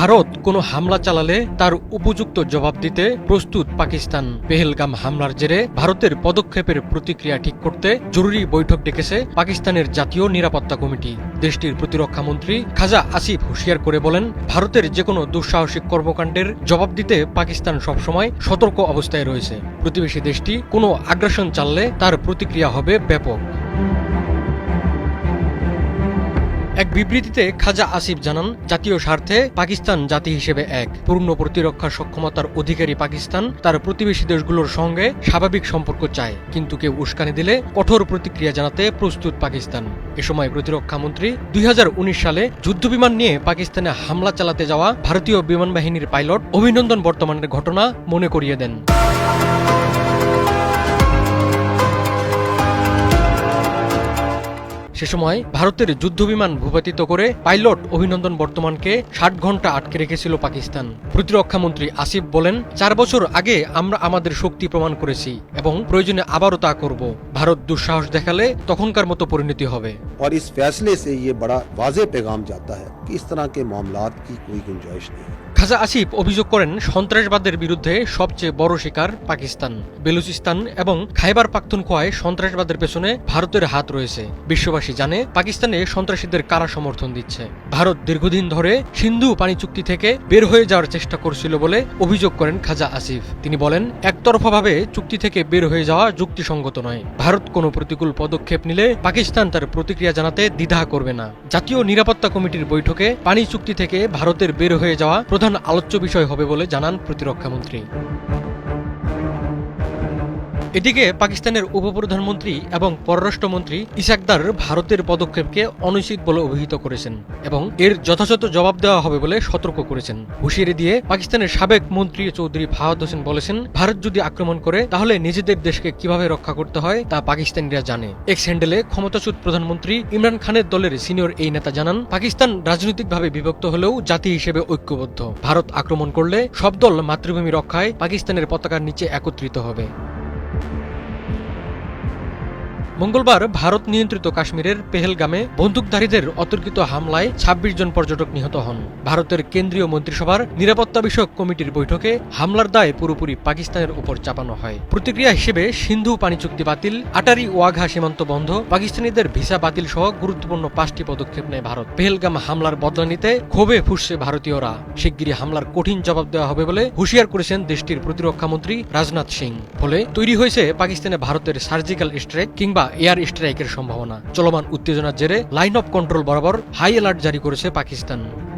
ভারত কোনো হামলা চালালে তার উপযুক্ত জবাব দিতে প্রস্তুত পাকিস্তান। পেহেলগাম হামলার জেরে ভারতের পদক্ষেপের প্রতিক্রিয়া ঠিক করতে জরুরি বৈঠক ডেকেছে পাকিস্তানের জাতীয় নিরাপত্তা কমিটি। দেশটির প্রতিরক্ষা মন্ত্রী খাজা আসিফ হুঁশিয়ার করে বলেন, ভারতের যে কোনো দুঃসাহসিক কর্মকাণ্ডের জবাব দিতে পাকিস্তান সবসময় সতর্ক অবস্থায় রয়েছে। প্রতিবেশী দেশটি কোনো আগ্রাসন চাললে তার প্রতিক্রিয়া হবে ব্যাপক। বিবৃতিতে খাজা আসিফ জানান, জাতীয় স্বার্থে পাকিস্তান জাতি হিসেবে এক। পূর্ণ প্রতিরক্ষা সক্ষমতার অধিকারী পাকিস্তান তার প্রতিবেশী দেশগুলোর সঙ্গে স্বাভাবিক সম্পর্ক চায়, কিন্তু কেউ উস্কানি দিলে কঠোর প্রতিক্রিয়া জানাতে প্রস্তুত পাকিস্তান। এ সময় প্রতিরক্ষা মন্ত্রী দুই হাজার উনিশ সালে যুদ্ধবিমান নিয়ে পাকিস্তানে হামলা চালাতে যাওয়া ভারতীয় বিমান বাহিনীর পাইলট অভিনন্দন বর্তমানের ঘটনা মনে করিয়ে দেন। সে সময় ভারতের যুদ্ধবিমান ভূপাতিত করে পাইলট অভিনন্দন বর্তমানকে ষাট ঘন্টা আটকে রেখেছিল পাকিস্তান প্রতিরক্ষা মন্ত্রী আসিফ বলেন চার বছর আগে আমরা আমাদের শক্তি প্রমাণ করেছি এবং প্রয়োজনে আবারও তা করব ভারত দুঃসাহস দেখালে তখনকার মতো পরিণতি হবে और इस फैसले से ये बड़ा वाजे पैगाम जाता है कि इस तरह के मामलात की कोई गुंजाइश नहीं है খাজা আসিফ অভিযোগ করেন, সন্ত্রাসবাদের বিরুদ্ধে সবচেয়ে বড় শিকার পাকিস্তান। বেলুচিস্তান এবং খাইবার পাখতুনখোয়ায় সন্ত্রাসবাদের পেছনে ভারতের হাত রয়েছে। বিশ্ববাসী জানে, পাকিস্তানে সন্ত্রাসীদের কারা সমর্থন দিচ্ছে। ভারত দীর্ঘদিন ধরে সিন্ধু পানি চুক্তি থেকে বের হয়ে যাওয়ার চেষ্টা করছিল বলে অভিযোগ করেন খাজা আসিফ। তিনি বলেন, একতরফাভাবে চুক্তি থেকে বের হয়ে যাওয়া যুক্তিসঙ্গত নয়। ভারত কোনো প্রতিকূল পদক্ষেপ নিলে পাকিস্তান তার প্রতিক্রিয়া জানাতে দ্বিধা করবে না। জাতীয় নিরাপত্তা কমিটির বৈঠকে পানি চুক্তি থেকে ভারতের বের হয়ে যাওয়া প্রধান আলোচ্য বিষয় হবে বলে জানান প্রতিরক্ষামন্ত্রী। এদিকে পাকিস্তানের উপপ্রধানমন্ত্রী এবং পররাষ্ট্রমন্ত্রী ইসাকদার ভারতের পদক্ষেপকে অনুচিত বলে অভিহিত করেছেন এবং এর যথাযথ জবাব দেওয়া হবে বলে সতর্ক করেছেন। হুঁশিয়ারি দিয়ে পাকিস্তানের সাবেক মন্ত্রী চৌধুরী ফাহাদ হোসেন বলেছেন, ভারত যদি আক্রমণ করে, তাহলে নিজেদের দেশকে কীভাবে রক্ষা করতে হয় তা পাকিস্তানিরা জানে। এক্স হ্যান্ডেলে ক্ষমতাচ্যুত প্রধানমন্ত্রী ইমরান খানের দলের সিনিয়র এই নেতা জানান, পাকিস্তান রাজনৈতিকভাবে বিভক্ত হলেও জাতি হিসেবে ঐক্যবদ্ধ। ভারত আক্রমণ করলে সব দল মাতৃভূমি রক্ষায় পাকিস্তানের পতাকার নিচে একত্রিত হবে। Thank you. মঙ্গলবার ভারত নিয়ন্ত্রিত কাশ্মীরের পেহেলগামে বন্দুকধারীদের অতর্কিত হামলায় ২৬ জন পর্যটক নিহত হন। ভারতের কেন্দ্রীয় মন্ত্রিসভার নিরাপত্তা বিষয়ক কমিটির বৈঠকে হামলার দায় পুরোপুরি পাকিস্তানের উপর চাপানো হয়। প্রতিক্রিয়া হিসেবে সিন্ধু পানি চুক্তি বাতিল, আটারি ওয়াঘা সীমান্ত বন্ধ, পাকিস্তানিদের ভিসা বাতিল সহ গুরুত্বপূর্ণ পাঁচটি পদক্ষেপ নেয় ভারত। পেহেলগাম হামলার বদলা নিতে ক্ষোভে ফুসছে ভারতীয়রা। শিগগিরই হামলার কঠিন জবাব দেওয়া হবে বলে হুঁশিয়ার করেছেন দেশটির প্রতিরক্ষা মন্ত্রী রাজনাথ সিং। ফলে তৈরি হয়েছে পাকিস্তানে ভারতের সার্জিক্যাল স্ট্রাইক কিংবা এয়ার স্ট্রাইকের সম্ভাবনা। চলমান উত্তেজনার জেরে লাইন অফ কন্ট্রোল বরাবর হাই অ্যালার্ট জারি করেছে পাকিস্তান।